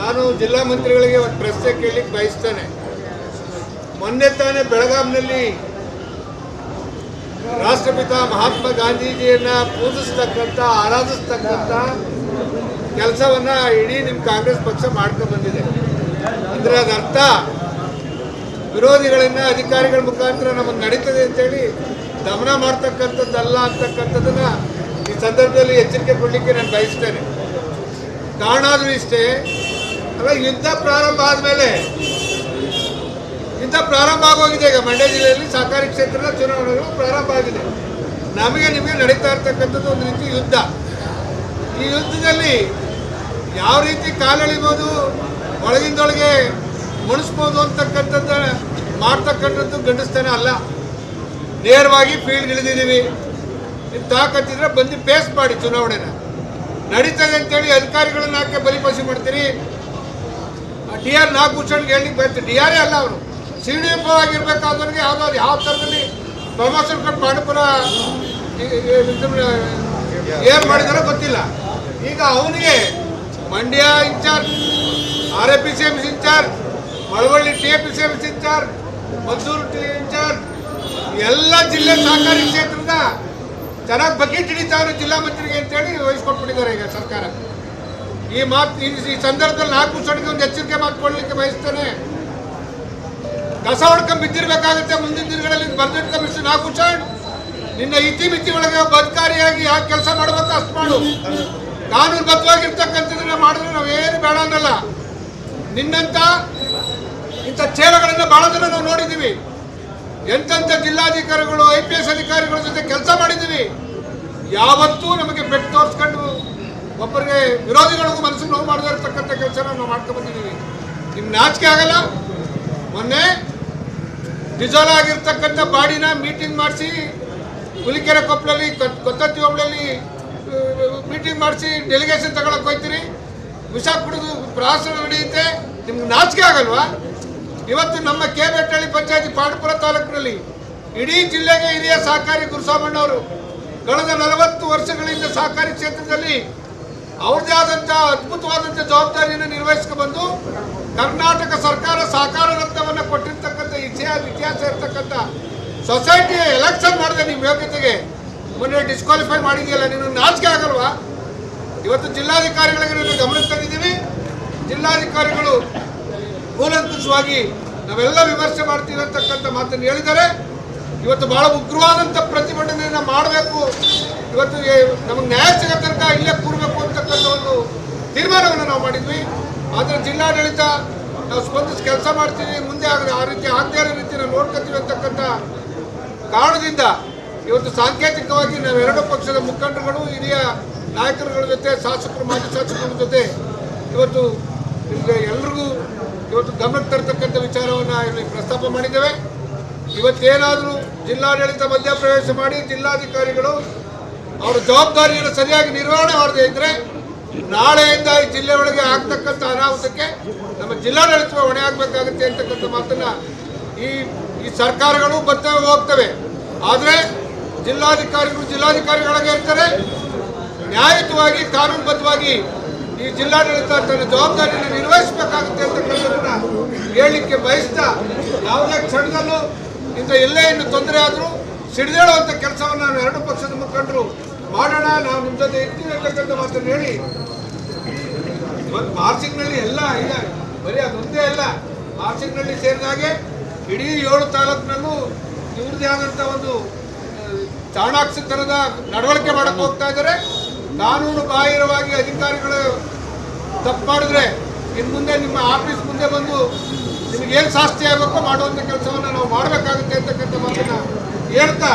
ನಾನು ಜಿಲ್ಲಾ ಮಂತ್ರಿಗಳಿಗೆ ಒಂದು ಪ್ರಶ್ನೆ ಕೇಳಲಿಕ್ಕೆ ಬಯಸ್ತೇನೆ. ಮೊನ್ನೆ ತಾನೇ ಬೆಳಗಾಂನಲ್ಲಿ ರಾಷ್ಟ್ರಪಿತ ಮಹಾತ್ಮ ಗಾಂಧೀಜಿಯನ್ನ ಪೂಜಿಸ್ತಕ್ಕಂಥ, ಆರಾಧಿಸ್ತಕ್ಕಂಥ ಕೆಲಸವನ್ನ ಇಡೀ ನಿಮ್ಮ ಕಾಂಗ್ರೆಸ್ ಪಕ್ಷ ಮಾಡ್ಕೊಂಡು ಬಂದಿದೆ. ಅಂದ್ರೆ ಅದರ್ಥ, ವಿರೋಧಿಗಳನ್ನ ಅಧಿಕಾರಿಗಳ ಮುಖಾಂತರ ನಮಗೆ ನಡೀತದೆ ಅಂತೇಳಿ ದಮನ ಮಾಡ್ತಕ್ಕಂಥದ್ದಲ್ಲ ಅಂತಕ್ಕಂಥದ್ದನ್ನ ಈ ಸಂದರ್ಭದಲ್ಲಿ ಎಚ್ಚರಿಕೆ ಕೊಡಲಿಕ್ಕೆ ನಾನು ಬಯಸ್ತೇನೆ. ಕಾರಣ ಆದರೂ ಇಷ್ಟೇ ಅಲ್ಲ ಯುದ್ಧ ಪ್ರಾರಂಭ ಆದಮೇಲೆ, ಯುದ್ಧ ಪ್ರಾರಂಭ ಆಗೋಗಿದೆ. ಈಗ ಮಂಡ್ಯ ಜಿಲ್ಲೆಯಲ್ಲಿ ಸಹಕಾರಿ ಕ್ಷೇತ್ರದ ಚುನಾವಣೆಗಳು ಪ್ರಾರಂಭ ಆಗಿದೆ. ನಮಗೆ ನಿಮಗೆ ನಡೀತಾ ಇರ್ತಕ್ಕಂಥದ್ದು ಒಂದು ರೀತಿ ಯುದ್ಧ. ಈ ಯುದ್ಧದಲ್ಲಿ ಯಾವ ರೀತಿ ಕಾಲೆಳಿಬೋದು, ಒಳಗಿಂದೊಳಗೆ ಮುಣಿಸ್ಬೋದು ಅಂತಕ್ಕಂಥದ್ದು, ಮಾಡ್ತಕ್ಕಂಥದ್ದು ಗಂಡಸ್ತನ ಅಲ್ಲ. ನೇರವಾಗಿ ಫೀಲ್ಡ್ ಇಳಿದಿದ್ದೀವಿ. ನೀವು ತಾಕತ್ತಿದ್ರೆ ಬಂದು ಪೇಸ್ ಮಾಡಿ ಚುನಾವಣೆನ. ನಡೀತದೆ ಅಂತೇಳಿ ಅಧಿಕಾರಿಗಳನ್ನ ಹಾಕಿ ಬಲಿಪಶು ಮಾಡ್ತೀರಿ? ಡಿ ಆರ್ ನಾಗಭೂಷಣ್ಗೆ ಹೇಳಿ ಬರ್ತದೆ ಡಿ ಆರೇ ಅಲ್ಲ ಅವರು. ಸಿ ಡಿ ಎಫ್ ಆಗಿರ್ಬೇಕಾದವ್ರಿಗೆ ಯಾವುದೋ ಯಾವ ಥರದಲ್ಲಿ ಪ್ರಮೋಷನ್ ಕೊಟ್ಟು ಪಾಂಡಪುರ ಏನು ಮಾಡಿದಾರೋ ಗೊತ್ತಿಲ್ಲ. ಈಗ ಅವನಿಗೆ Mandya in charge, R A P C M in charge, Malavalli T A P C M in charge, Maddur T in charge, ಎಲ್ಲ ಜಿಲ್ಲೆ ಸಹಕಾರಿ ಕ್ಷೇತ್ರದ ಚೆನ್ನಾಗಿ ಬಕೆಟ್ ಹಿಡಿತಾವ್ರೆ ಜಿಲ್ಲಾ ಮಂತ್ರಿಗೆ ಅಂತೇಳಿ ವಹಿಸ್ಕೊಟ್ಬಿಟ್ಟಿದ್ದಾರೆ ಈಗ ಸರ್ಕಾರ. ಈ ಮಾತು ಈ ಸಂದರ್ಭದಲ್ಲಿ ನಾಲ್ಕು ಸೊಡಿಗೆ ಒಂದು ಎಚ್ಚರಿಕೆ ಮಾತು ಕೊಡಲಿಕ್ಕೆ ಬಯಸ್ತೇನೆ. ಕಸ ಹೊಡ್ಕೊಂಡು ಬಿದ್ದಿರ್ಬೇಕಾಗುತ್ತೆ ಮುಂದಿನ ದಿನಗಳಲ್ಲಿ ಬರ್ದಿಟ್ಕೊಂಡ್ಬಿಟ್ಟು ನಾಲ್ಕು ಸಣ್ಣ ನಿನ್ನ ಇತಿ ಮಿತಿ ಒಳಗೆ ಬದ್ಕಾರಿಯಾಗಿ ಯಾಕೆ ಕೆಲಸ ಮಾಡಬೇಕು ಅಷ್ಟು ಮಾಡು. ಕಾನೂನು ಬದ್ಧವಾಗಿರ್ತಕ್ಕಂಥದನ್ನ ಮಾಡಿದ್ರೆ ನಾವೇನು ಬೇಡ ಅನ್ನಲ್ಲ. ನಿನ್ನಂತ ಇಂಥ ಚೇಲಗಳನ್ನ ಬಹಳ ನಾವು ನೋಡಿದ್ದೀವಿ. ಎಂತೆಂಥ ಜಿಲ್ಲಾಧಿಕಾರಿಗಳು, ಐ ಪಿ ಎಸ್ ಅಧಿಕಾರಿಗಳ ಜೊತೆ ಕೆಲಸ ಮಾಡಿದ್ದೀವಿ. ಯಾವತ್ತೂ ನಮಗೆ ಬೆಟ್ಟು ತೋರಿಸ್ಕೊಂಡು ಒಬ್ಬರಿಗೆ ವಿರೋಧಿಗಳಿಗೂ ಮನಸ್ಸು ನೋವು ಮಾಡದೇ ಇರತಕ್ಕಂಥ ಕೆಲಸ ನಾವು ಮಾಡ್ಕೊಂಡು ಬಂದಿದ್ದೀವಿ. ನಿಮ್ಗೆ ನಾಚಿಕೆ ಆಗಲ್ಲ. ಮೊನ್ನೆ ಡಿಸೋಲ್ ಆಗಿರ್ತಕ್ಕಂಥ ಬಾಡಿನ ಮೀಟಿಂಗ್ ಮಾಡಿಸಿ, ಹುಲಿಕೆರೆ ಕೊಪ್ಪಳಲ್ಲಿ ಕೊತ್ತತ್ತಿ ಹೋಬಳಲ್ಲಿ ಮೀಟಿಂಗ್ ಮಾಡಿಸಿ ಡೆಲಿಗೇಷನ್ ತಗೊಳಕ್ ಹೋಗ್ತೀರಿ ವಿಷ ಕುಡಿದು ಪ್ರವಾಸ ನಡೆಯುತ್ತೆ. ನಿಮ್ಗೆ ನಾಚಿಕೆ ಆಗಲ್ವಾ? ಇವತ್ತು ನಮ್ಮ ಕೆ ಬೆಟ್ಟಳ್ಳಿ ಪಂಚಾಯತಿ ಪಾಂಡಪುರ ತಾಲೂಕಿನಲ್ಲಿ ಇಡೀ ಜಿಲ್ಲೆಗೆ ಹಿರಿಯ ಸಹಕಾರಿ ಗುರುಸಾಮಣ್ಣವರು ಕಳೆದ ನಲವತ್ತು ವರ್ಷಗಳಿಂದ ಸಹಕಾರಿ ಕ್ಷೇತ್ರದಲ್ಲಿ ಅವ್ರದ್ದೇ ಆದಂಥ ಅದ್ಭುತವಾದಂಥ ಜವಾಬ್ದಾರಿಯನ್ನು ನಿರ್ವಹಿಸ್ಕೊ ಬಂದು ಕರ್ನಾಟಕ ಸರ್ಕಾರ ಸಹಕಾರ ರತ್ನವನ್ನು ಕೊಟ್ಟಿರ್ತಕ್ಕಂಥ ಇತಿಹಾಸ ಇತಿಹಾಸ ಇರ್ತಕ್ಕಂಥ ಸೊಸೈಟಿ ಎಲೆಕ್ಷನ್ ಮಾಡಿದೆ ನಿಮ್ಮ ಯೋಗ್ಯತೆಗೆ. ಮೊನ್ನೆ ಡಿಸ್ಕ್ವಾಲಿಫೈ ಮಾಡಿದೆಯಲ್ಲ ನೀನು ನಾಚಿಕೆ ಆಗಲ್ವಾ? ಇವತ್ತು ಜಿಲ್ಲಾಧಿಕಾರಿಗಳಿಗೆ ನಾವು ಗಮನಕ್ಕೆ ತಂದಿದ್ದೀವಿ ಜಿಲ್ಲಾಧಿಕಾರಿಗಳು ಮೂಲಂಕುಷವಾಗಿ ನಾವೆಲ್ಲ ವಿಮರ್ಶೆ ಮಾಡ್ತೀವಿ ಅಂತಕ್ಕಂಥ ಮಾತನ್ನು ಹೇಳಿದ್ದಾರೆ. ಇವತ್ತು ಬಹಳ ಉಗ್ರವಾದಂಥ ಪ್ರತಿಭಟನೆಯನ್ನು ಮಾಡಬೇಕು. ಇವತ್ತು ನಮಗೆ ನ್ಯಾಯ ಸಿಗೋ ಇಲ್ಲೇ ಒಂದು ತೀರ್ಮಾನವನ್ನು ನಾವು ಮಾಡಿದ್ವಿ. ಆದರೆ ಜಿಲ್ಲಾಡಳಿತ ನಾವು ಸ್ಪಂದಿಸಿ ಕೆಲಸ ಮಾಡ್ತೀವಿ, ಮುಂದೆ ಆಗಲಿ, ಆ ರೀತಿ ಆಗದೇ ಇರೋ ರೀತಿ ನಾವು ನೋಡ್ಕೊತೀವಿ ಅಂತಕ್ಕಂಥ ಕಾರಣದಿಂದ ಇವತ್ತು ಸಾಂಕೇತಿಕವಾಗಿ ನಾವೆರಡು ಪಕ್ಷದ ಮುಖಂಡರುಗಳು, ಹಿರಿಯ ನಾಯಕರುಗಳ ಜೊತೆ, ಶಾಸಕರು, ಮಾಜಿ ಶಾಸಕರ ಜೊತೆ ಇವತ್ತು ಎಲ್ರಿಗೂ ಇವತ್ತು ಗಮನಕ್ಕೆ ತರ್ತಕ್ಕಂಥ ವಿಚಾರವನ್ನು ಇಲ್ಲಿ ಪ್ರಸ್ತಾಪ ಮಾಡಿದ್ದೇವೆ. ಇವತ್ತೇನಾದರೂ ಜಿಲ್ಲಾಡಳಿತ ಮಧ್ಯಪ್ರವೇಶ ಮಾಡಿ ಜಿಲ್ಲಾಧಿಕಾರಿಗಳು ಅವರ ಜವಾಬ್ದಾರಿಯನ್ನು ಸರಿಯಾಗಿ ನಿರ್ವಹಣೆ ಮಾಡದೇ ಇದ್ದರೆ ನಾಳೆಯಿಂದ ಈ ಜಿಲ್ಲೆ ಒಳಗೆ ಆಗ್ತಕ್ಕಂಥ ಅನಾಹುತಕ್ಕೆ ನಮ್ಮ ಜಿಲ್ಲಾಡಳಿತ ಹೊಣೆ ಆಗಬೇಕಾಗುತ್ತೆ ಅಂತಕ್ಕಂಥ ಮಾತನ್ನ ಈ ಈ ಸರ್ಕಾರಗಳು ಬರ್ತವೆ ಹೋಗ್ತವೆ. ಆದರೆ ಜಿಲ್ಲಾಧಿಕಾರಿಗಳು ಜಿಲ್ಲಾಧಿಕಾರಿಗಳಾಗೆ ಇರ್ತಾರೆ. ನ್ಯಾಯಯುತವಾಗಿ, ಕಾನೂನುಬದ್ಧವಾಗಿ ಈ ಜಿಲ್ಲಾಡಳಿತ ತನ್ನ ಜವಾಬ್ದಾರಿಯನ್ನು ನಿರ್ವಹಿಸಬೇಕಾಗುತ್ತೆ ಅಂತಕ್ಕಂಥದ್ದನ್ನ ಹೇಳಲಿಕ್ಕೆ ಬಯಸ್ತಾ ಯಾವುದೇ ಕ್ಷಣದಲ್ಲೂ ಇಂಥ ಎಲ್ಲೇ ಇನ್ನು ತೊಂದರೆ ಆದರೂ ಸಿಡಿದೇಳುವಂಥ ಕೆಲಸವನ್ನು ಎರಡು ಪಕ್ಷದ ಮುಖಂಡರು ಮಾಡೋಣ, ನಾವು ನಿಮ್ಮ ಜೊತೆ ಇರ್ತೀವಿ ಅಂತಕ್ಕಂಥ ಮಾತನ್ನು ಹೇಳಿ. ಇವತ್ತು ಮಾರ್ಚಿಂಗ್ನಲ್ಲಿ ಎಲ್ಲ ಇಲ್ಲ ಬರೀ ಅದೊಂದೇ ಅಲ್ಲ, ಮಾರ್ಚಿಂಗ್ನಲ್ಲಿ ಸೇರಿದಾಗೆ ಇಡೀ ಏಳು ತಾಲೂಕಿನಲ್ಲೂ ಇವ್ರದ್ದೇ ಆದಂಥ ಒಂದು ಚಾಣಾಕ್ಷ ಚಾಣಾಕ್ಷತನದ ನಡವಳಿಕೆ ಮಾಡಕ್ಕೆ ಹೋಗ್ತಾ ಇದ್ದಾರೆ. ಕಾನೂನು ಬಾಹಿರವಾಗಿ ಅಧಿಕಾರಿಗಳು ತಪ್ಪು ಮಾಡಿದ್ರೆ ಇನ್ನು ಮುಂದೆ ನಿಮ್ಮ ಆಫೀಸ್ ಮುಂದೆ ಬಂದು ನಿಮ್ಗೆ ಏನು ಶಾಸ್ತಿ ಆಗಬೇಕೋ ಮಾಡುವಂಥ ಕೆಲಸವನ್ನು ನಾವು ಮಾಡಬೇಕಾಗುತ್ತೆ ಅಂತಕ್ಕಂಥ ಮಾತನ್ನ ಹೇಳ್ತಾ